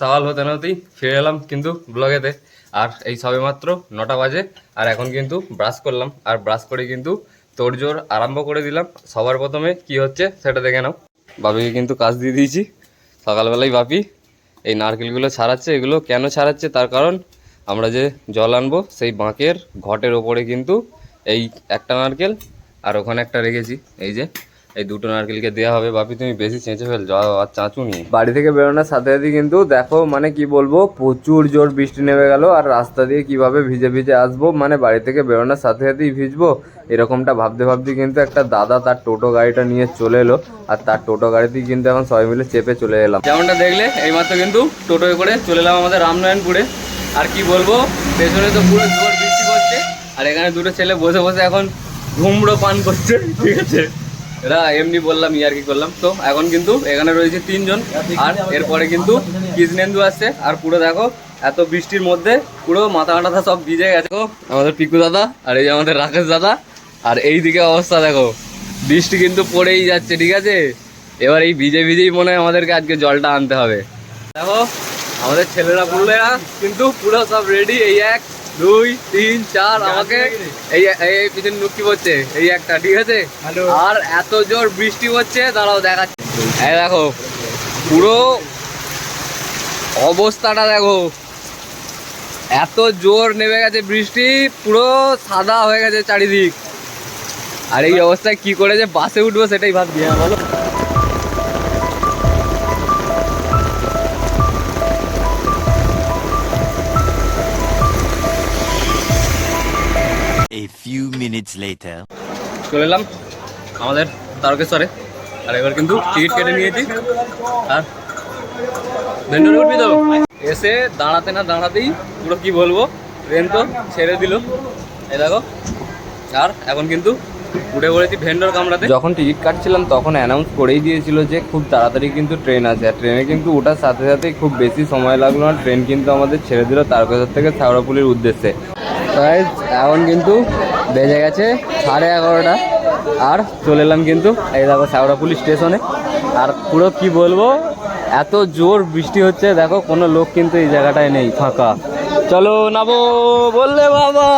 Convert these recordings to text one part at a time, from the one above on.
সকাল হতে না হতেই ফিরে এলাম কিন্তু ব্লগেতে আর এই সবে মাত্র নটা বাজে, আর এখন কিন্তু ব্রাশ করলাম। আর ব্রাশ করে কিন্তু তোড়জোড় আরম্ভ করে দিলাম। সবার প্রথমে কি হচ্ছে সেটা দেখে নাও। বাপিকে কিন্তু কাজ দিয়ে দিয়েছি। সকালবেলায় বাপি এই নারকেলগুলো ছাড়াচ্ছে। এগুলো কেন ছাড়াচ্ছে? তার কারণ আমরা যে জল আনব, সেই বাঁকের ঘটের ওপরে কিন্তু এই একটা নারকেল, আর ওখানে একটা রেখেছি। এই যে এই দুটো নারকেলকে দেওয়া হবে। বাপি তুমি বেশি চেঁচে ফেল আর চাঁচু নিয়ে বাড়ি থেকে বেরোনোর সাথে সাথে কিন্তু দেখো মানে কি বলব প্রচুর জোর বৃষ্টি নেমে গেল আর রাস্তা দিয়ে কীভাবে ভিজে ভিজে আসব মানে বাড়ি থেকে বেরোনোর সাথে সাথেই ভিজবো। এরকমটা ভাবতে ভাবতে কিন্তু একটা দাদা তার টোটো গাড়িটা নিয়ে চলে এলো আর তার টোটো গাড়িতেই কিন্তু এখন সবাই মিলে চেপে চলে এলাম। যেমনটা দেখলে এইমাত্র কিন্তু টোটোয় করে চলে এলাম আমাদের রামনারায়ণপুরে। আর কি বলব পেছনে তো পুরো জোর বৃষ্টি পড়ছে। আর এখানে দুটো ছেলে বসে বসে এখন ঘুমড়ো পান করছে ঠিক আছে? এরা এমনি বললাম, ইয়ার কি করলাম। তো এখন কিন্তু এখানে রয়েছে তিনজন, আর এরপরে কিন্তু কৃষ্ণেন্দু আসছে। আর পুরো দেখো, এত বৃষ্টির মধ্যে পুরো মাথা মাথা সব ভিজে গেছে। আমাদের পিকু দাদা আর এই যে আমাদের রাকেশ দাদা। আর এই দিকে অবস্থা দেখো, বৃষ্টি কিন্তু পড়েই যাচ্ছে, ঠিক আছে? এবার এই ভিজে ভিজেই মনে হয় আমাদেরকে আজকে জলটা আনতে হবে। দেখো, আমাদের ছেলেরা পুরুলেরা কিন্তু পুরো সব রেডি এই এক দুই তিন চার আমাকে এই এই পিছনে লুকি পড়ছে এই একটা ঠিক আছে? আর এত জোর বৃষ্টি হচ্ছে তারাও দেখাচ্ছে। এই দেখো পুরো অবস্থাটা দেখো। এত জোর নেমে গেছে বৃষ্টি পুরো সাদা হয়ে গেছে চারিদিক। আর এই অবস্থায় কি করে যে বাসে উঠবো সেটাই ভাবছি হ্যাঁ বলো। Later. চলে এলাম আমাদের তারকেশ্বরে। আর এবার কিন্তু টিকিট কেটে নিয়েছি। আর ভেন্ডরে উঠবি তো? এসে দাঁড়াতে না দাঁড়াতেই পুরো কি বলব ট্রেন তো ছেড়ে দিল। এই দেখো আর এখন কিন্তু উঠে পড়েছি ভেন্ডর কামড়াতে যখন টিকিট কাটছিলাম তখন অ্যানাউন্স করেই দিয়েছিল যে খুব তাড়াতাড়ি কিন্তু ট্রেন আছে। আর ট্রেনে কিন্তু ওঠার সাথে সাথেই খুব বেশি সময় লাগল না। ট্রেন কিন্তু আমাদের ছেড়ে দিল তারকেশ্বর থেকে ছাওড়াপুলির উদ্দেশ্যে। এখন কিন্তু বেজে গেছে সাড়ে এগারোটা। আর চলে এলাম কিন্তু এই দেখো শ্যাওড়াপুলি স্টেশনে। আর পুরো কি বলব, এত জোর বৃষ্টি হচ্ছে, দেখো কোনো লোক কিন্তু এই জায়গাটায় নেই, ফাঁকা। চলো নাবো বললে বাবা।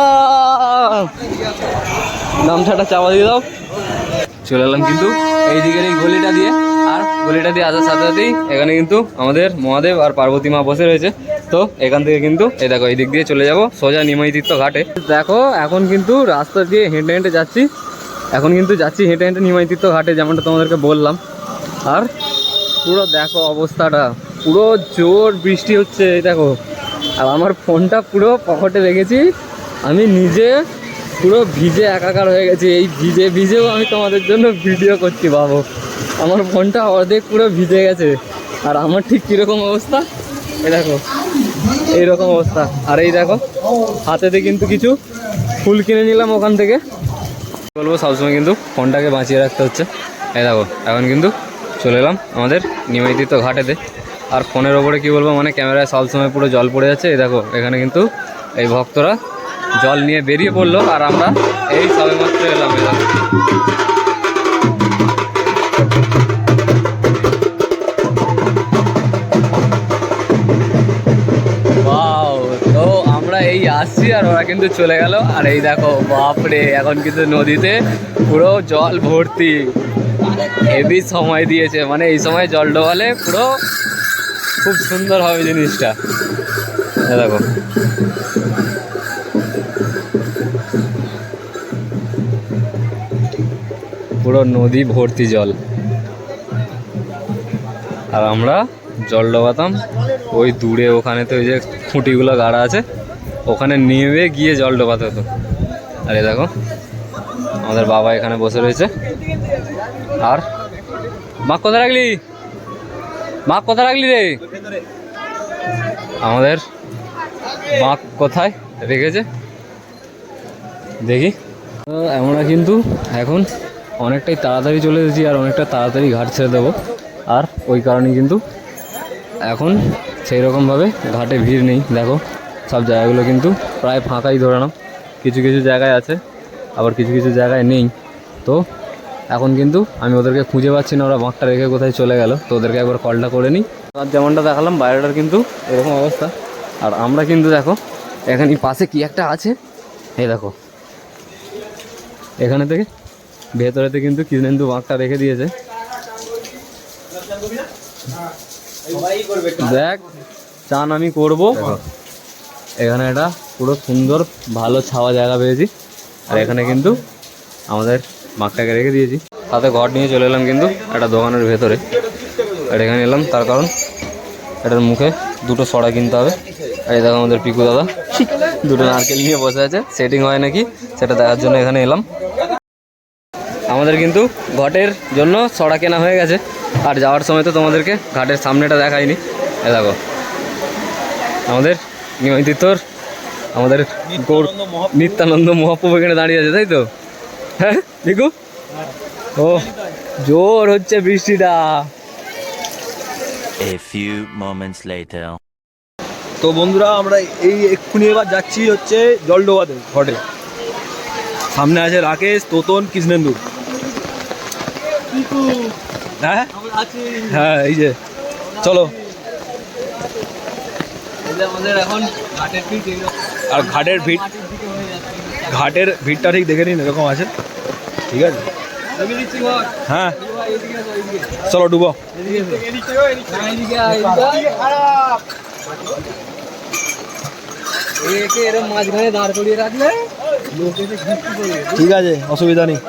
গামছাটা চাপা দিয়ে দাও। চলে এলাম কিন্তু এই দিকের এই গলিটা দিয়ে। আর গলিটা দিয়ে আসার সাথে সাথেই এখানে কিন্তু আমাদের মহাদেব আর পার্বতী মা বসে রয়েছে। তো এখান থেকে কিন্তু এই দেখো, এই দিক দিয়ে চলে যাব, সোজা নিমাই তীর্থ ঘাটে। দেখো, এখন কিন্তু রাস্তা দিয়ে হেঁটে হেঁটে যাচ্ছি। এখন কিন্তু যাচ্ছি হেঁটে হেঁটে নিমাই তীর্থ ঘাটে, যেমনটা তোমাদেরকে বললাম। আর পুরো দেখো অবস্থাটা, পুরো জোর বৃষ্টি হচ্ছে, এই দেখো। আর আমার ফোনটা পুরো পকেটে রেখেছি। আমি নিজে পুরো ভিজে একাকার হয়ে গেছি। এই ভিজে ভিজেও আমি তোমাদের জন্য ভিডিও করছি, বাবু। আমার ফোনটা অর্ধেক পুরো ভিজে গেছে। আর আমার ঠিক কীরকম অবস্থা? এই দেখো। এইরকম অবস্থা। আর এই দেখো, হাতেতে কিন্তু কিছু ফুল কিনে নিলাম ওখান থেকে। বলব, সবসময় কিন্তু ফোনটাকে বাঁচিয়ে রাখতে হচ্ছে। এই দেখো, এখন কিন্তু চলে এলাম আমাদের নিয়মিত ঘাটেতে। আর ফোনের ওপরে কি বলব মানে ক্যামেরায় সবসময় পুরো জল পড়ে যাচ্ছে। এই দেখো, এখানে কিন্তু এই ভক্তরা জল নিয়ে বেরিয়ে পড়ল, আর আমরা এই সবে মাত্র এলাম আসছি আর ওরা কিন্তু চলে গেল। আর এই দেখো, বাপরে, এখন কিন্তু নদীতে পুরো জল ভর্তি। হেভি সময় দিয়েছে মানে এই সময় জল ডোবালে পুরো খুব সুন্দর হবে জিনিসটা। দেখো। পুরো নদী ভর্তি জল। আর আমরা জল ডোবাতাম ওই দূরে ওখানে তো ওই যে খুঁটিগুলো গাড়া আছে ওখানে নেমে গিয়ে জল ডোবাতে হতো। আরে দেখো, আমাদের বাবা এখানে বসে রয়েছে। আর মাক কোথায় রাখলি? মাক কোথায় রাখলি রে? আমাদের বাঁক কোথায় রেখেছে? দেখি। আমরা কিন্তু এখন অনেকটাই তাড়াতাড়ি চলে এসেছি আর অনেকটা তাড়াতাড়ি ঘাট ছেড়ে দেবো। আর ওই কারণে কিন্তু এখন সেই রকমভাবে ঘাটে ভিড় নেই। দেখো সব জায়গাগুলো কিন্তু প্রায় ফাঁকাই ধরে নাও। কিছু কিছু জায়গায় আছে আবার কিছু কিছু জায়গায় নেই। তো এখন কিন্তু আমি ওদেরকে খুঁজে পাচ্ছি না ওরা বাঁকটা রেখে কোথায় চলে গেল। তো ওদেরকে একবার কলটা করে নিই। আর যেমনটা দেখালাম বাইরেটার কিন্তু এরকম অবস্থা। আর আমরা কিন্তু দেখো এখানে পাশে কি একটা আছে? এই দেখো। এখানে থেকে ভেতরেতে কিন্তু কৃষ্ণেন্দু বাঁকটা রেখে দিয়েছে। দেখ চান আমি করব। এখানে একটা পুরো সুন্দর, ভালো ছাওয়া জায়গা পেয়েছি। আর এখানে কিন্তু আমাদের মাকটাকে রেখে দিয়েছি। সাথে ঘর নিয়ে চলে এলাম কিন্তু একটা দোকানের ভেতরে। আর এখানে এলাম, তার কারণ এটার মুখে দুটো সড়া কিনতে হবে। আর এই দেখো আমাদের পিকু দাদা, দুটো নারকেল নিয়ে বসে আছে। সেটিং হয় নাকি? সেটা দেখার জন্য এখানে এলাম। আমাদের কিন্তু ঘটের জন্য সড়া কেনা হয়ে গেছে। আর যাওয়ার সময় তো তোমাদেরকে ঘাটের সামনেটা দেখায়নি এ দেখো, আমাদের নিয়মিতর আমাদের গৌর- নিত্যানন্দ মহাপ্রভু এখানে দাঁড়িয়ে আছে তাই তো? হ্যাঁ দেখু ও জোর হচ্ছে বৃষ্টিটা। A few moments later. তো বন্ধুরা আমরা এই এক্ষুনি এবার যাচ্ছি হচ্ছে জলডোবাতে ঘটে সামনে আছে রাকেশ তোতন কৃষ্ণেন্দু। হ্যাঁ? হ্যাঁ এই যে। চলো আমাদের এখন ঘাটের পিঠ আর ঘাটের ভিড়? ঘাটের ভিড়টা ঠিক দেখে নিন এরকম আছে। ঠিক আছে? হ্যাঁ। চলো ডুবো। একে এরকম মাঝখানে দাঁড় করিয়ে রাখলে লোকে যে ঘুরতে করবে ঠিক আছে অসুবিধা নেই।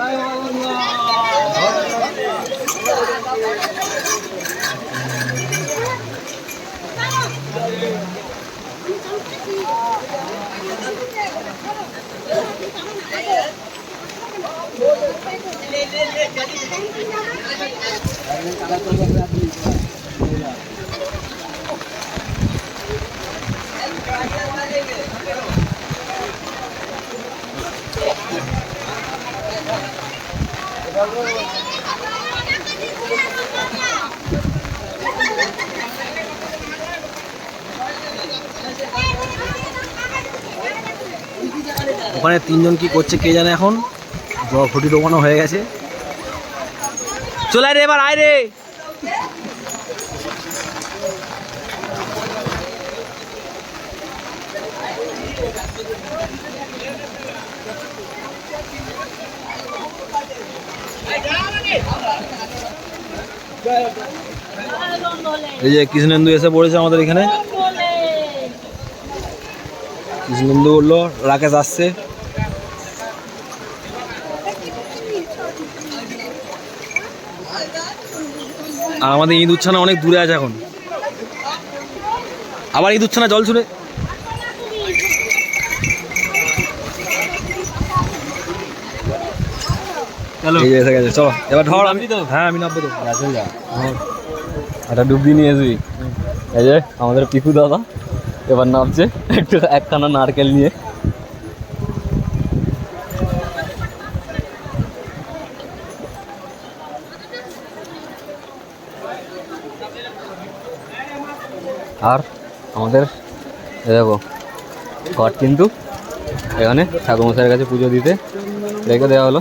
ওখানে তিনজন কি করছে কে জানে এখন? ফুটি দোকানও হয়ে গেছে। চলে রে এবার, আয় রে। এই যে কৃষ্ণেন্দু এসে পড়েছে আমাদের এখানে। কৃষ্ণেন্দু বলল, রাকেশ আসছে। আর আমাদের ঈদ উচ্ছানা অনেক দূরে আছে এখন। আবার ঈদ উচ্ছানা জল ছুড়ে। চলো এবার ধর আমি তো? হ্যাঁ আমি নামবো তো। একটা ডুবি নিয়ে আসবি এই যে আমাদের পিকু দাদা এবার নামছে। একটু একখানা নারকেল নিয়ে। আর আমাদের দেখো ঘর কিন্তু এখানে ঠাকুরমশাইয়ের কাছে পুজো দিতে রেখে দেওয়া হলো।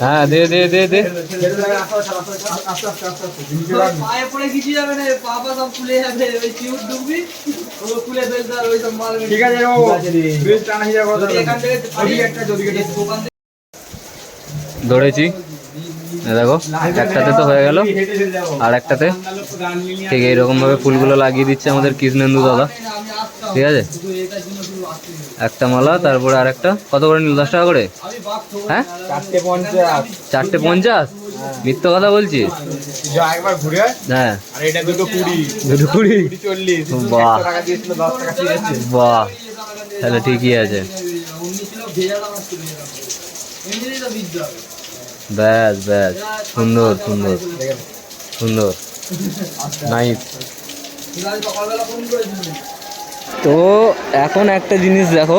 হ্যাঁ দে দে দে দে পায়ে পড়ে কিছু যাবে না পা পা সব খুলে যাবে ওই চিউট ডুববি ওগুলো খুলে ফেলতে আর ওই সব মাল ঠিক আছে থেকে এ দেখো একটাতে তো হয়ে গেল। আর একটাতে ঠিক এইরকম ভাবে ফুলগুলো লাগিয়ে দিচ্ছে আমাদের কৃষ্ণেন্দু দাদা। ঠিক আছে? একটা মালা তারপরে আর একটা কত করে নিল? দশ টাকা করে? হ্যাঁ? চারটে পঞ্চাশ। পঞ্চাশ? মিথ্যা কথা বলছিস। হ্যাঁ। দুটো কুড়ি। বাহ। বাহ। তাহলে ঠিকই আছে। ব্যাস ব্যাস। সুন্দর সুন্দর। সুন্দর। নাইস তো এখন একটা জিনিস দেখো,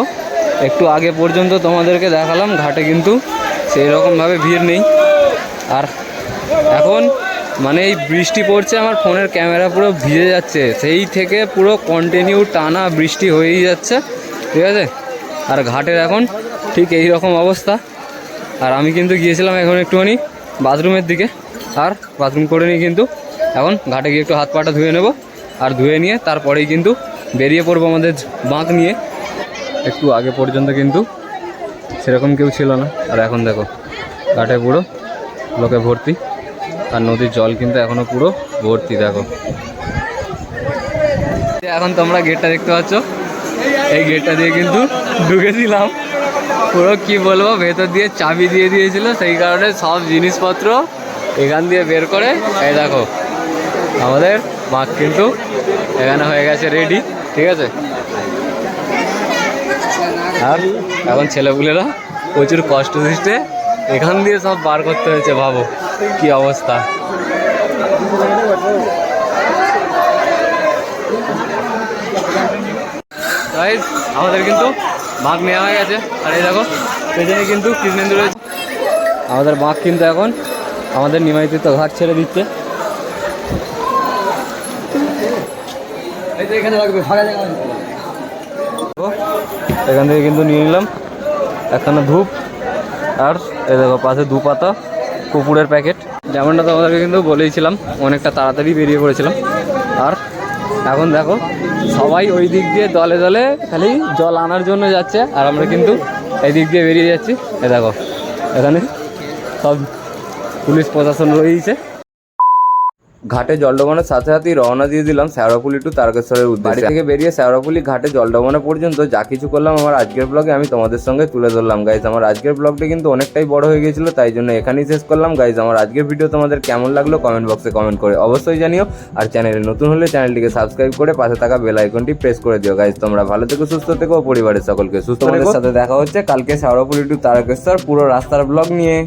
একটু আগে পর্যন্ত তোমাদেরকে দেখালাম, ঘাটে কিন্তু সেই রকমভাবে ভিড় নেই। আর এখন মানে এই বৃষ্টি পড়ছে, আমার ফোনের ক্যামেরা পুরো ভিজে যাচ্ছে, সেই থেকে পুরো কন্টিনিউ টানা বৃষ্টি হয়েই যাচ্ছে, ঠিক আছে? আর ঘাটের এখন ঠিক এই রকম অবস্থা। আর আমি কিন্তু গিয়েছিলাম এখন একটুখানি বাথরুমের দিকে, আর বাথরুম করে নিয়ে কিন্তু, এখন ঘাটে গিয়ে একটু হাত পাটা ধুয়ে নেব, আর ধুয়ে নিয়ে তারপরেই কিন্তু বেরিয়ে পড়ব আমাদের বাঁক নিয়ে। একটু আগে পর্যন্ত কিন্তু সেরকম কেউ ছিল না। আর এখন দেখো ঘাটে পুরো লোকে ভর্তি। আর নদীর জল কিন্তু এখনও পুরো ভর্তি, দেখো। এখন তোমরা গেটটা দেখতে পাচ্ছ। এই গেটটা দিয়ে কিন্তু ঢুকেছিলাম। পুরো কি বলব, ভেতর দিয়ে চাবি দিয়ে দিয়েছিল। সেই কারণে সব জিনিসপত্র এখান দিয়ে বের করে। এই দেখো, আমাদের মাছ কিন্তু এখানে হয়ে গেছে রেডি ঠিক আছে? আর এখন ছেলেপুলেরা প্রচুর কষ্ট দিচ্ছে এখান দিয়ে সব বার করতে হয়েছে ভাবো কি অবস্থা। আমাদের কিন্তু বাঘ নেওয়া হয়ে গেছে। আর এই দেখো, পেছনে কিন্তু কৃষ্ণেন্দু রয়েছে। আমাদের বাঘ কিন্তু এখন আমাদের নিমাইতীর্থ ঘাট ছেড়ে দিচ্ছে। এখানে থেকে কিন্তু নিয়ে নিলাম। একখানা ধূপ, আর এই দেখো পাশে দু পাতা কুকুরের প্যাকেট। যেমনটা তোমাদেরকে কিন্তু বলেইছিলাম, অনেকটা তাড়াতাড়ি বেরিয়ে পড়েছিলাম। আর এখন দেখো, সবাই ওই দিক দিয়ে দলে দলে খালি জল আনার জন্য যাচ্ছে, আর আমরা কিন্তু এই দিক দিয়ে বেরিয়ে যাচ্ছি। এ দেখো, এখানে সব পুলিশ প্রশাসন রয়েছে। ঘাটে জল ডোবানোর সাথে সাথেই রওনা দিয়ে দিলাম শ্যাওড়াপুলি টু তারকেশ্বরের উদ্দেশ্যে। বাড়ি থেকে বেরিয়ে শ্যাওড়াপুলি ঘাটে জল ডোবানো পর্যন্ত যা কিছু করলাম আমার আজকের ব্লগে আমি তোমাদের সঙ্গে তুলে ধরলাম। গাইজ আমার আজকের ব্লগটা কিন্তু অনেকটাই বড় হয়ে গেছিল তাই জন্য এখানেই শেষ করলাম। গাইজ আমার আজকের ভিডিও তোমাদের কেমন লাগল কমেন্ট বক্সে কমেন্ট করে অবশ্যই জানিও। আর চ্যানেলে নতুন হলে চ্যানেলটিকে সাবস্ক্রাইব করে পাশে থাকা বেল আইকনটি প্রেস করে দিও। গাইজ তোমরা ভালো থেকো সুস্থ থেকো পরিবারের সকলকে সুস্থ সাথে দেখা হচ্ছে কালকে শ্যাওড়াপুলি টু তারকেশ্বর পুরো রাস্তার ব্লগ নিয়ে।